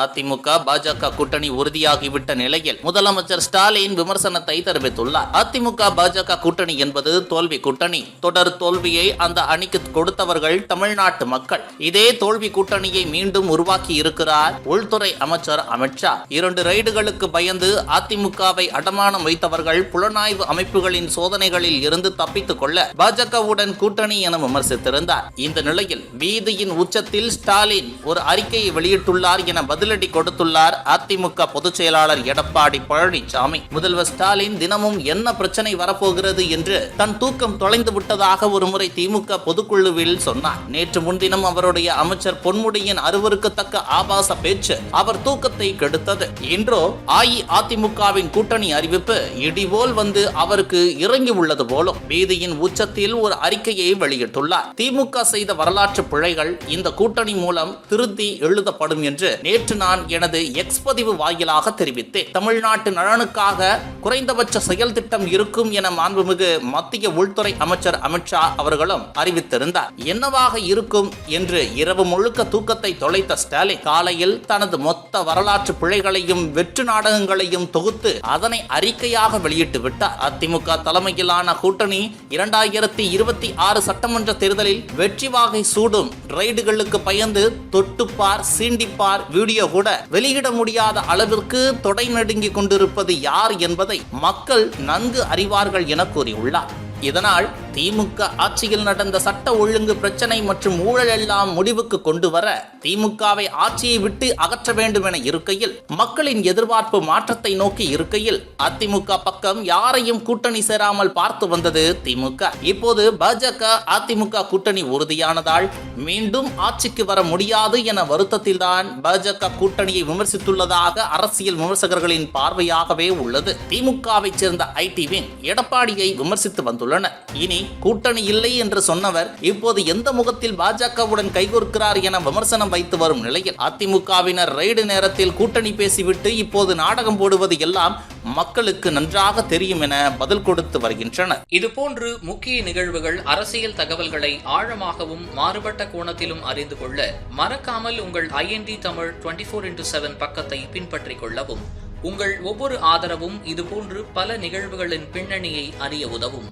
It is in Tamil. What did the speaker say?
அதிமுக பாஜக கூட்டணி உறுதியாகிவிட்ட நிலையில் முதலமைச்சர் ஸ்டாலின் விமர்சனத்தை தெரிவித்துள்ளார். அதிமுக பாஜக கூட்டணி என்பது தோல்வி கூட்டணி. தொடர் தோல்வியை அந்த அணிக்கு கொடுத்தவர்கள் தமிழ்நாட்டு மக்கள். இதே தோல்வி கூட்டணியை மீண்டும் உருவாக்கி இருக்கிறார் உள்துறை அமைச்சர் அமித்ஷா இரண்டு ரைடுகளுக்கு பயந்து அதிமுகவை அடமானம் வைத்தவர்கள் புலனாய்வு அமைப்புகளின் சோதனைகளில் இருந்து தப்பித்துக் கொள்ள பாஜகவுடன் கூட்டணி என விமர்சித்திருந்தார். இந்த நிலையில் வீதியின் உச்சத்தில் ஸ்டாலின் ஒரு அறிக்கையை வெளியிட்டுள்ளார் என பதிலடி கொடுத்துள்ளார். அதிமுக பொதுச் செயலாளர் எடப்பாடி பழனிசாமி. முதல்வர் ஸ்டாலின் தினமும் என்ன பிரச்சனை வரப்போகிறது என்று தன் தூக்கம் தொலைந்து விட்டதாக ஒருமுறை திமுக பொதுக்குழுவில் சொன்னார். நேற்று முன்தினம் அவருடைய அமைச்சர் பொன்முடியின் அருவருக்கத்தக்க ஆபாச பேச்சு அவர் தூக்கத்தை கெடுத்தது. இன்றோ அஇஅதிமுகவின் கூட்டணி அறிவிப்பு இடிபோல் வந்து அவருக்கு இறங்கி உள்ளது போலும். வீதியின் உச்சத்தில் ஒரு அறிக்கையை வெளியிட்டுள்ளார். திமுக செய்த வரலாற்று பிழைகள் இந்த கூட்டணி மூலம் திருத்தி எழுதப்படும் என்று நேற்று நான் எனது எக்ஸ் பதிவு வாயிலாக தெரிவித்தேன். தமிழ்நாட்டு நலனுக்காக குறைந்தபட்ச செயல் திட்டம் இருக்கும் என மாண்புமிகு மத்திய உள்துறை அமைச்சர் அமித்ஷா அவர்களும் அறிவித்திருந்தார். என்னவாக இருக்கும் என்று இரவு முழுக்க தூக்கத்தை தொலைத்த ஸ்டாலின் காலையில் தனது மொத்த வரலாற்று பிழைகளையும் வெற்று நாடகங்களையும் தொகுத்து அதனை அறிக்கையாக வெளியிட்டு விட்டார். அதிமுக தலைமையிலான கூட்டணி இரண்டாயிரத்தி இருபத்தி ஆறு சட்டமன்ற தேர்தலில் வெற்றி வாகை சூடும். ரைடுகளுக்கு பயந்து தொட்டுப்பார் சீண்டிப்பார் வீடியோ கூட வெளியிட முடியாத அளவிற்கு தொடை நடுங்கிக் கொண்டிருப்பது யார் என்பதை மக்கள் நன்கு அறிவார்கள் என கூறியுள்ளார். இதனால் திமுக ஆட்சியில் நடந்த சட்ட ஒழுங்கு பிரச்சனை மற்றும் ஊழல் எல்லாம் முடிவுக்கு கொண்டு வர திமுகவை ஆட்சியை விட்டு அகற்ற வேண்டும் என இருக்கையில் மக்களின் எதிர்பார்ப்பு மாற்றத்தை நோக்கி இருக்கையில் அதிமுக பக்கம் யாரையும் கூட்டணி சேராமல் பார்த்து வந்தது திமுக. இப்போது பாஜக அதிமுக கூட்டணி உறுதியானதால் மீண்டும் ஆட்சிக்கு வர முடியாது என வருத்தத்தில்தான் பாஜக கூட்டணியை விமர்சித்துள்ளதாக அரசியல் விமர்சகர்களின் பார்வையாகவே உள்ளது. திமுகவை சேர்ந்த ஐடி விங் எடப்பாடியை விமர்சித்து வந்துள்ளனர். இனி கூட்டணி இல்லை என்று சொன்னவர் இப்போது எந்த முகத்தில் பாஜகவுடன் கைகோர்க்கிறார் என விமர்சனம் வைத்து வரும் நிலையில் அதிமுகவினர் ரைடு நேரத்தில் கூட்டணி பேசிவிட்டு இப்போது நாடகம் போடுவது எல்லாம் மக்களுக்கு நன்றாக தெரியும் என பதில் கொடுத்து வருகின்றனர். இதுபோன்று முக்கிய நிகழ்வுகள் அரசியல் தகவல்களை ஆழமாகவும் மாறுபட்ட கோணத்திலும் அறிந்து கொள்ள மறக்காமல் உங்கள் IND Tamil twenty four into seven பக்கத்தை பின்பற்றிக் கொள்ளவும். உங்கள் ஒவ்வொரு ஆதரவும் இதுபோன்று பல நிகழ்வுகளின் பின்னணியை அறிய உதவும்.